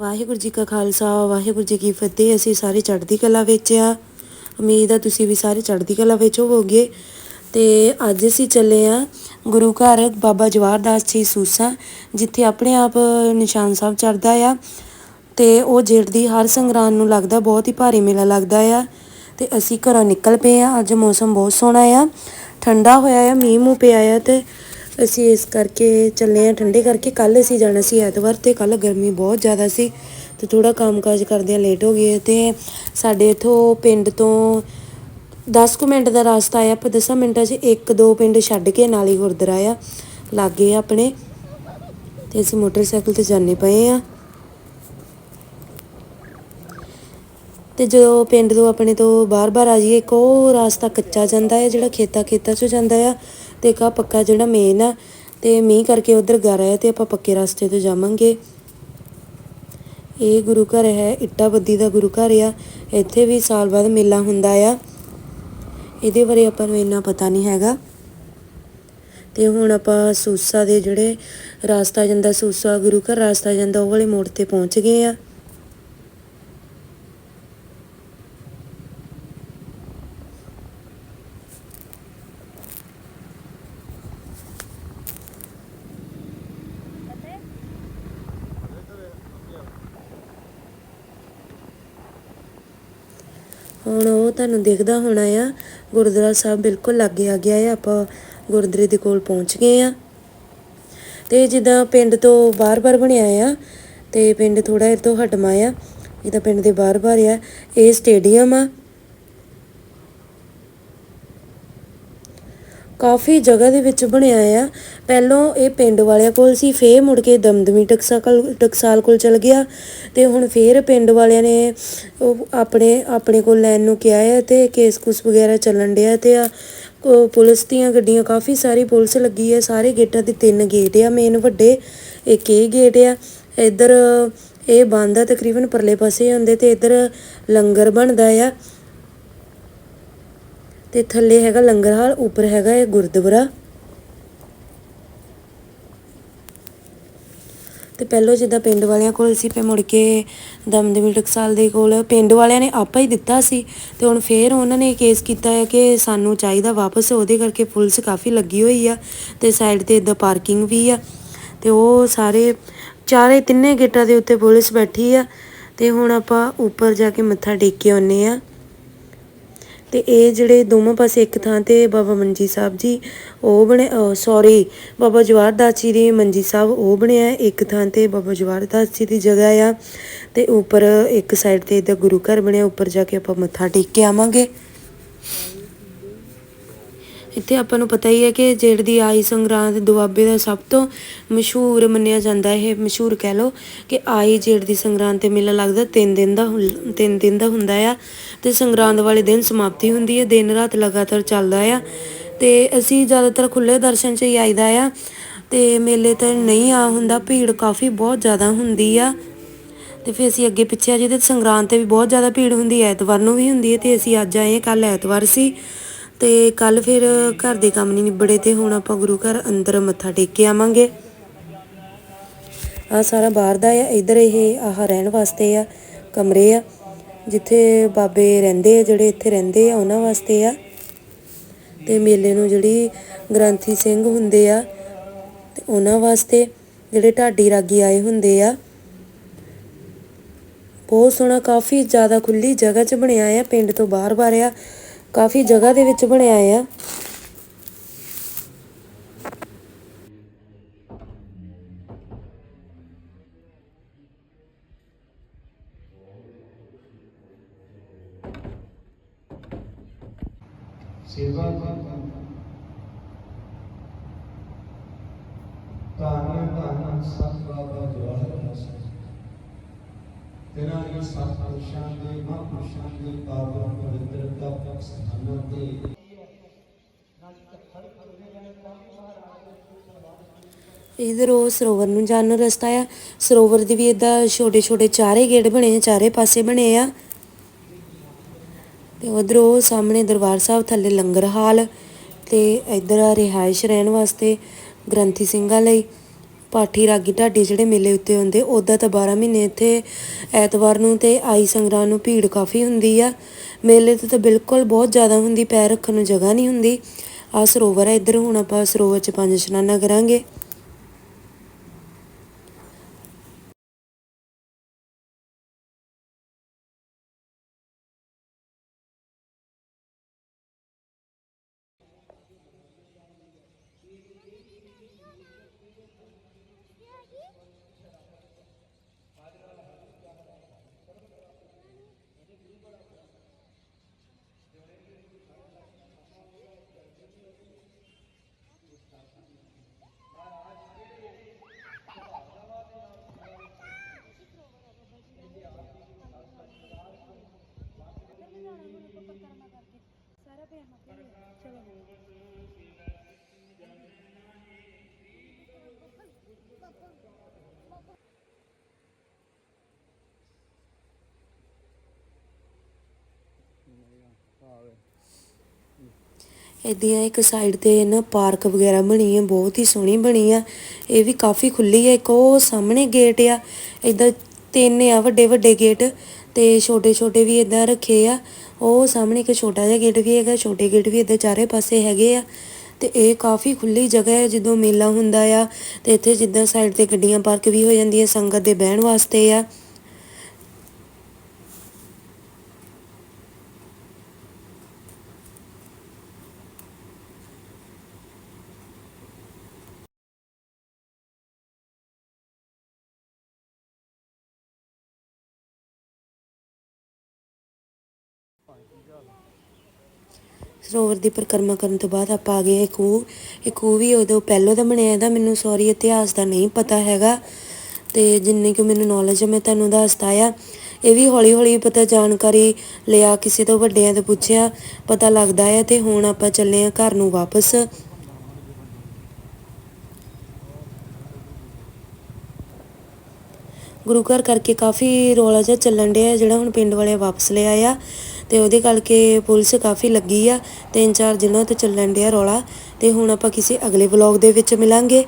ਵਾਹਿਗੁਰੂ ਜੀ ਕਾ ਖਾਲਸਾ, ਵਾਹਿਗੁਰੂ ਜੀ ਕੀ ਫਤਿਹ। ਅਸੀਂ ਸਾਰੇ ਚੜ੍ਹਦੀ ਕਲਾ ਵਿੱਚ ਆ। ਉਮੀਦ ਆ ਤੁਸੀਂ ਵੀ ਸਾਰੇ ਚੜ੍ਹਦੀ ਕਲਾ ਵਿੱਚ ਹੋਵੋਗੇ। ਤੇ ਅੱਜ ਅਸੀਂ ਚੱਲੇ ਆ ਗੁਰੂ ਘਰ ਬਾਬਾ ਜਵਾਹਰਦਾਸ ਜੀ ਸੂਸਾ, ਜਿੱਥੇ ਆਪਣੇ ਆਪ ਨਿਸ਼ਾਨ ਸਾਹਿਬ ਚੜਦਾ ਆ। ਤੇ ਉਹ ਜੇਠ ਦੀ ਹਰ ਸੰਗਰਾਂਦ ਨੂੰ ਲੱਗਦਾ ਬਹੁਤ ਹੀ ਭਾਰੀ ਮੇਲਾ ਲੱਗਦਾ ਆ। ਤੇ ਅਸੀਂ ਘਰੋਂ ਨਿਕਲ ਪਏ ਆ। ਅੱਜ ਮੌਸਮ ਬਹੁਤ ਸੋਹਣਾ ਆ। ਠੰਡਾ ਹੋਇਆ ਆ, ਮੀਂਹ ਮੂੰਹ ਪਿਆ ਆ ਤੇ ਅਸੀਂ ਇਸ ਕਰਕੇ ਚੱਲੇ ਆ ਠੰਡੇ ਕਰਕੇ ਕੱਲ ਅਸੀਂ ਜਾਣਾ ਸੀ ਐਤਵਾਰ ਤੇ ਕੱਲ ਗਰਮੀ ਬਹੁਤ ਜ਼ਿਆਦਾ ਸੀ ਤੇ ਥੋੜਾ ਕੰਮਕਾਜ ਕਰਦਿਆਂ ਲੇਟ ਹੋ ਗਏ ਤੇ ਸਾਡੇ ਇਥੋਂ ਪਿੰਡ ਤੋਂ 10 ਕੁ ਮਿੰਟ ਦਾ ਰਸਤਾ ਆ ਪਰ 10 ਮਿੰਟਾਂ 'ਚ ਇੱਕ ਦੋ ਪਿੰਡ ਛੱਡ ਕੇ ਨਾਲ ਹੀ ਗੁਰਦੁਆਰਾ ਆ, ਲਾਗੇ ਆ ਆਪਣੇ ਤੇ ਅਸੀਂ ਮੋਟਰਸਾਈਕਲ ਤੇ ਜਾਣੇ ਪਏ ਆ। ਤੇ ਜਦੋਂ ਪਿੰਡ ਤੋਂ ਆਪਣੇ ਤੋਂ ਬਾਰ-ਬਾਰ ਆ ਜਾਈਏ, ਇੱਕ ਉਹ ਰਾਸਤਾ ਕੱਚਾ ਜਾਂਦਾ ਹੈ ਜਿਹੜਾ ਖੇਤਾਂ ਖੇਤਾਂ 'ਚੋਂ ਜਾਂਦਾ ਆ ਤੇ ਕਾ ਪੱਕਾ ਜਿਹੜਾ ਮੇਨ ਆ, ਤੇ ਮੀਂਹ ਕਰਕੇ ਉਧਰ ਗਾਰਾ ਹੈ ਤੇ ਆਪਾਂ ਪੱਕੇ ਰਸਤੇ ਤੋਂ ਜਾਵਾਂਗੇ। ਇਹ ਗੁਰੂ ਘਰ ਹੈ, ਇੱਟਾ ਬੱਦੀ ਦਾ ਗੁਰੂ ਘਰ ਆ। ਇੱਥੇ ਵੀ ਸਾਲ ਬਾਅਦ ਮੇਲਾ ਹੁੰਦਾ ਆ। ਇਹਦੇ ਬਾਰੇ ਆਪਾਂ ਨੂੰ ਇੰਨਾ ਪਤਾ ਨਹੀਂ ਹੈਗਾ। ਤੇ ਹੁਣ ਆਪਾਂ ਸੂਸਾ ਦੇ ਜਿਹੜੇ ਰਾਸਤਾ ਜਾਂਦਾ, ਸੂਸਾ ਗੁਰੂ ਘਰ ਰਾਸਤਾ ਜਾਂਦਾ, ਉਹ ਵਾਲੇ ਮੋੜ ਤੇ ਪਹੁੰਚ ਗਏ ਆ ਹੁਣ ਉਹ ਤੁਹਾਨੂੰ ਦਿਖਦਾ ਹੋਣਾ ਆ। ਗੁਰਦੁਆਰਾ ਸਾਹਿਬ ਬਿਲਕੁਲ ਲਾਗੇ ਆ ਗਿਆ ਆ। ਆਪਾਂ ਗੁਰਦੁਆਰੇ ਦੇ ਕੋਲ ਪਹੁੰਚ ਗਏ ਆ। ਤੇ ਜਿੱਦਾਂ ਪਿੰਡ ਤੋਂ ਬਾਹਰ-ਬਾਹਰ ਬਣਿਆ ਆ ਤੇ ਪਿੰਡ ਥੋੜਾ ਇਹ ਤੋਂ ਹਟਮਾ ਆ। ਜਿੱਦਾਂ ਪਿੰਡ ਦੇ ਬਾਹਰ-ਬਾਹਰ ਆ। ਇਹ ਸਟੇਡੀਅਮ ਆ। ਕਾਫੀ ਜਗ੍ਹਾ ਦੇ ਵਿੱਚ ਬਣਿਆ ਆ। ਪਹਿਲੋਂ ਇਹ ਪਿੰਡ ਵਾਲਿਆਂ ਕੋਲ ਸੀ, ਫੇਰ ਮੁੜ ਕੇ ਦਮਦਮੀ ਟਕਸਾਲ ਟਕਸਾਲ ਕੋਲ ਚਲ ਗਿਆ ਤੇ ਹੁਣ ਫੇਰ ਪਿੰਡ ਵਾਲਿਆਂ ਨੇ ਉਹ ਆਪਣੇ ਆਪਣੇ ਕੋਲ ਲੈਣ ਨੂੰ ਕਿਹਾ ਹੈ ਤੇ ਕੇਸ ਕੁਸ ਵਗੈਰਾ ਚੱਲਣ ਡਿਆ ਤੇ ਆ। ਪੁਲਿਸ ਦੀਆਂ ਗੱਡੀਆਂ, ਕਾਫੀ ਸਾਰੀ ਪੁਲਿਸ ਲੱਗੀ ਹੈ ਸਾਰੇ ਗੇਟਾਂ ਦੇ ਤਿੰਨ ਗੇਟ ਆ ਮੇਨ ਵੱਡੇ, ਇੱਕ ਇਹ ਗੇਟ ਆ। ਇੱਧਰ ਇਹ ਬੰਦ ਆ, ਤਕਰੀਬਨ ਪਰਲੇ ਪਾਸੇ ਹੁੰਦੇ ਤੇ ਇੱਧਰ ਲੰਗਰ ਬਣਦਾ ਆ। ਤੇ ਥੱਲੇ ਹੈਗਾ ਲੰਗਰ ਹਾਲ, ਉੱਪਰ ਹੈਗਾ ਇਹ ਗੁਰਦੁਆਰਾ। ਤੇ ਪਹਿਲੋਂ ਜਿੱਦਾਂ ਪਿੰਡ ਵਾਲਿਆਂ ਕੋਲ ਸੀ ਪੇ ਮੁੜ ਕੇ ਦਮਦਮੀ ਟਕਸਾਲ ਦੇ ਕੋਲ ਪਿੰਡ ਵਾਲਿਆਂ ਨੇ ਆਪਾ ਹੀ ਦਿੱਤਾ ਸੀ। ਤੇ ਹੁਣ ਫੇਰ ਉਹਨਾਂ ਨੇ ਕੇਸ ਕੀਤਾ ਹੈ ਕਿ ਸਾਨੂੰ ਚਾਹੀਦਾ ਵਾਪਸ, ਉਹਦੇ ਕਰਕੇ ਪੁਲਿਸ ਕਾਫੀ ਲੱਗੀ ਹੋਈ ਆ ਤੇ ਸਾਈਡ ਤੇ ਇਦਾਂ ਪਾਰਕਿੰਗ ਵੀ ਆ। ਤੇ ਉਹ ਸਾਰੇ, ਚਾਰੇ ਤਿੰਨੇ ਗੇਟਾਂ ਦੇ ਉੱਤੇ ਪੁਲਿਸ ਬੈਠੀ ਆ। ਤੇ ਹੁਣ ਆਪਾਂ ਉੱਪਰ ਜਾ ਕੇ ਮੱਥਾ ਟੇਕ ਕੇ ਆਉਨੇ ਆ। ਤੇ ਇਹ ਜਿਹੜੇ ਦੋਵਾਂ ਪਾਸੇ ਇੱਕ ਥਾਂ ਤੇ ਬਾਬਾ ਮੰਜੀ ਸਾਹਿਬ ਜੀ, ਉਹ ਬਣੇ ਸੌਰੀ ਬਾਬਾ ਜਵਾਹਰ ਦਾਸ ਜੀ ਦੀ ਮੰਜੀ ਸਾਹਿਬ, ਉਹ ਬਣਿਆ ਇੱਕ ਥਾਂ ਤੇ ਬਾਬਾ ਜਵਾਹਰ ਦਾਸ ਜੀ ਦੀ ਜਗ੍ਹਾ ਆ ਤੇ ਉੱਪਰ ਇੱਕ ਸਾਈਡ ਤੇ ਇਹਦਾ ਗੁਰੂ ਘਰ ਬਣਿਆ, ਉੱਪਰ ਜਾ ਕੇ ਆਪਾਂ ਮੱਥਾ ਟੇਕ ਕੇ ਆਵਾਂਗੇ। ਇੱਥੇ ਆਪਾਂ ਨੂੰ ਪਤਾ ਹੀ ਹੈ ਕਿ ਜੇੜ ਦੀ ਆਈ ਸੰਗਰਾਂਦ ਦੁਆਬੇ ਦਾ ਸਭ ਤੋਂ ਮਸ਼ਹੂਰ ਮੰਨਿਆ ਜਾਂਦਾ ਇਹ ਮਸ਼ਹੂਰ ਕਹਿ ਲੋ ਕਿ ਆਈ ਜੇੜ ਦੀ ਸੰਗਰਾਂਦ ਤੇ ਮੇਲਾ ਲੱਗਦਾ 3 ਦਿਨ ਦਾ ਹੁੰ- ਤਿੰਨ ਦਿਨ ਦਾ ਹੁੰਦਾ ਆ ਤੇ ਸੰਗਰਾਂਦ ਵਾਲੇ ਦਿਨ ਸਮਾਪਤੀ ਹੁੰਦੀ ਹੈ, ਦਿਨ ਰਾਤ ਲਗਾਤਾਰ ਚੱਲਦਾ ਆ ਤੇ ਅਸੀਂ ਜ਼ਿਆਦਾਤਰ ਖੁੱਲੇ ਦਰਸ਼ਨ 'ਚ ਹੀ ਆਈਦਾ ਆ ਤੇ ਮੇਲੇ ਤੇ ਨਹੀਂ ਆ ਹੁੰਦਾ, ਭੀੜ ਕਾਫੀ ਬਹੁਤ ਜ਼ਿਆਦਾ ਹੁੰਦੀ ਆ ਤੇ ਫਿਰ ਅਸੀਂ ਅੱਗੇ ਪਿੱਛੇ ਆ ਜਿਹਦੇ ਸੰਗਰਾਂਦ ਤੇ ਵੀ ਬਹੁਤ ਜ਼ਿਆਦਾ ਭੀੜ ਹੁੰਦੀ ਹੈ ਐਤਵਾਰ ਨੂੰ ਵੀ ਹੁੰਦੀ ਹੈ ਤੇ ਅਸੀਂ ਅੱਜ ਆਏ ਕੱਲ ਐਤਵਾਰ ਸੀ। ਤੇ ਕੱਲ ਫਿਰ ਘਰ ਦੇ ਕੰਮ ਨਹੀਂ ਨਿਬੜੇ ਤੇ ਹੁਣ ਆਪਾਂ ਗੁਰੂ ਘਰ ਅੰਦਰ ਮੱਥਾ ਟੇਕ ਕੇ ਆਵਾਂਗੇ। ਆ ਸਾਰਾ ਬਾਹਰ ਦਾ ਆ, ਇਧਰ ਇਹ ਆਹ ਰਹਿਣ ਵਾਸਤੇ ਆ, ਕਮਰੇ ਆ, ਜਿੱਥੇ ਬਾਬੇ ਰਹਿੰਦੇ ਆ, ਜਿਹੜੇ ਇੱਥੇ ਰਹਿੰਦੇ ਆ, ਉਹਨਾਂ ਵਾਸਤੇ ਆ। ਤੇ ਮੇਲੇ ਨੂੰ ਜਿਹੜੀ ਗ੍ਰੰਥੀ ਸਿੰਘ ਹੁੰਦੇ ਆ, ਤੇ ਉਹਨਾਂ ਵਾਸਤੇ ਜਿਹੜੇ ਢਾਡੀ ਰਾਗੀ ਆਏ ਹੁੰਦੇ ਆ। ਬਹੁਤ ਸੋਹਣਾ, ਕਾਫੀ ਜ਼ਿਆਦਾ ਖੁੱਲੀ ਜਗ੍ਹਾ 'ਚ ਬਣਿਆ ਆ, ਪਿੰਡ ਤੋਂ ਬਾਹਰ-ਬਾਹਰ ਆ। ਕਾਫੀ ਜਗ੍ਹਾ ਦੇ ਵਿੱਚ ਬਣਿਆ ਆ। ਸੇਵਾ ਧੰਨ ਧੰਨ ਸਤ ਬਾਬਾ ਜਵਾਹਰ ਦਾਸ ਤੇਰਾ ਇਹ ਸਤ ਪੁਰਸ਼ਾਂ ਦੇ ਮਹਾਂਪੁਰਸ਼ਾਂ ਦੇ ਪਾਵਨ ਪਵਿੱਤਰ ਸਥਾਨਾਂ ਤੇ। ਇਧਰ ਉਹ ਸਰੋਵਰ ਨੂੰ ਜਾਣ ਨੂੰ ਰਸਤਾ ਆ। ਸਰੋਵਰ ਦੇ ਵੀ ਇਦਾਂ ਛੋਟੇ ਛੋਟੇ ਚਾਰੇ ਗੇਟ ਬਣੇ ਆ, ਚਾਰੇ ਪਾਸੇ ਬਣੇ ਆ। ਤੇ ਉਧਰ ਉਹ ਸਾਹਮਣੇ ਦਰਬਾਰ ਸਾਹਿਬ, ਥੱਲੇ ਲੰਗਰ ਹਾਲ ਤੇ ਇਧਰ ਆ ਰਿਹਾਇਸ਼ ਰਹਿਣ ਵਾਸਤੇ ਗ੍ਰੰਥੀ ਸਿੰਘਾਂ ਲਈ। ਪਾਠੀ ਰਾਗੀ ਢਾਡੀ ਜਿਹੜੇ ਮੇਲੇ ਉੱਤੇ ਹੁੰਦੇ ਉੱਦਾਂ ਤਾਂ 12 ਮਹੀਨੇ ਇੱਥੇ ਐਤਵਾਰ ਨੂੰ ਤੇ ਆਈ ਸੰਗਰਾਂ ਨੂੰ ਭੀੜ ਕਾਫੀ ਹੁੰਦੀ ਆ। ਮੇਲੇ ਤੇ ਤਾਂ ਬਿਲਕੁਲ ਬਹੁਤ ਜ਼ਿਆਦਾ ਹੁੰਦੀ, ਪੈਰ ਰੱਖਣ ਨੂੰ ਜਗ੍ਹਾ ਨਹੀਂ ਹੁੰਦੀ। ਆ ਸਰੋਵਰ ਹੈ ਇੱਧਰ, ਹੁਣ ਆਪਾਂ ਸਰੋਵਰ 'ਚ ਪੰਜ ਇਸ਼ਨਾਨਾਂ ਕਰਾਂਗੇ। ਇਦਾਂ ਇੱਕ ਸਾਈਡ ਤੇ ਨਾ ਪਾਰਕ ਵਗੈਰਾ ਬਣੀ ਹੈ ਬਹੁਤ ਹੀ ਸੋਹਣੀ ਬਣੀ ਆ। ਇਹ ਵੀ ਕਾਫੀ ਖੁੱਲੀ ਹੈ ਇੱਕ ਉਹ ਸਾਹਮਣੇ ਗੇਟ ਆ ਇਦਾਂ ਤਿੰਨ ਆ ਵੱਡੇ ਵੱਡੇ ਗੇਟ ਤੇ ਛੋਟੇ ਛੋਟੇ ਵੀ ਇਦਾਂ ਰੱਖੇ ਆ। ਉਹ ਸਾਹਮਣੇ ਇੱਕ ਛੋਟਾ ਜਿਹਾ ਗੇਟ ਵੀ ਹੈਗਾ, ਛੋਟੇ ਗੇਟ ਵੀ ਇਦਾਂ ਚਾਰੇ ਪਾਸੇ ਹੈਗੇ ਆ। ਤੇ ਇਹ ਕਾਫੀ ਖੁੱਲੀ ਜਗ੍ਹਾ ਹੈ, ਜਦੋਂ ਮੇਲਾ ਹੁੰਦਾ ਆ, ਤੇ ਇੱਥੇ ਜਿੱਦਾਂ ਸਾਈਡ ਤੇ ਗੱਡੀਆਂ ਪਾਰਕ ਵੀ ਹੋ ਜਾਂਦੀਆਂ, ਸੰਗਤ ਦੇ ਬਹਿਣ ਵਾਸਤੇ ਆ। ਸਰੋਵਰ ਦੀ ਪਰਿਕਰਮਾ ਕਰਨ ਤੋਂ ਬਾਅਦ ਆਪਾਂ ਆ ਗਏ ਇੱਕ ਉਹ ਇੱਕ ਉਹ ਵੀ ਉਦੋਂ ਪਹਿਲੋਂ ਦਾ ਬਣਿਆ ਇਹਦਾ, ਮੈਨੂੰ ਸੌਰੀ ਇਤਿਹਾਸ ਦਾ ਨਹੀਂ ਪਤਾ ਹੈਗਾ। ਤੇ ਜਿੰਨੀ ਕਿ ਮੈਨੂੰ ਨੌਲੇਜ ਹੈ ਮੈਂ ਤੁਹਾਨੂੰ ਦੱਸਦਾ ਆ। ਇਹ ਵੀ ਹੌਲੀ ਹੌਲੀ ਪਤਾ ਜਾਣਕਾਰੀ ਲਿਆ, ਕਿਸੇ ਤੋਂ ਵੱਡਿਆਂ ਤੋਂ ਪੁੱਛਿਆ, ਪਤਾ ਲੱਗਦਾ ਹੈ ਤੇ ਹੁਣ ਆਪਾਂ ਚੱਲੇ ਆ ਘਰ ਨੂੰ ਵਾਪਸ। ਗੁਰੂ ਘਰ ਕਰਕੇ ਕਾਫੀ ਰੌਲਾ ਜਿਹਾ ਚੱਲਣ ਡਿਆ ਜਿਹੜਾ ਹੁਣ ਪਿੰਡ ਵਾਲੇ ਵਾਪਸ ਲਿਆ ਆ ਤੇ ਉਹਦੇ ਕਰਕੇ ਪੁਲਿਸ ਕਾਫੀ ਲੱਗੀ ਆ ਤਿੰਨ ਚਾਰ ਦਿਨਾਂ ਤੋਂ ਚੱਲਣ ਡਿਆ ਰੌਲਾ ਤੇ ਹੁਣ ਆਪਾਂ ਕਿਸੇ ਅਗਲੇ ਵਲੌਗ ਦੇ ਵਿੱਚ ਮਿਲਾਂਗੇ।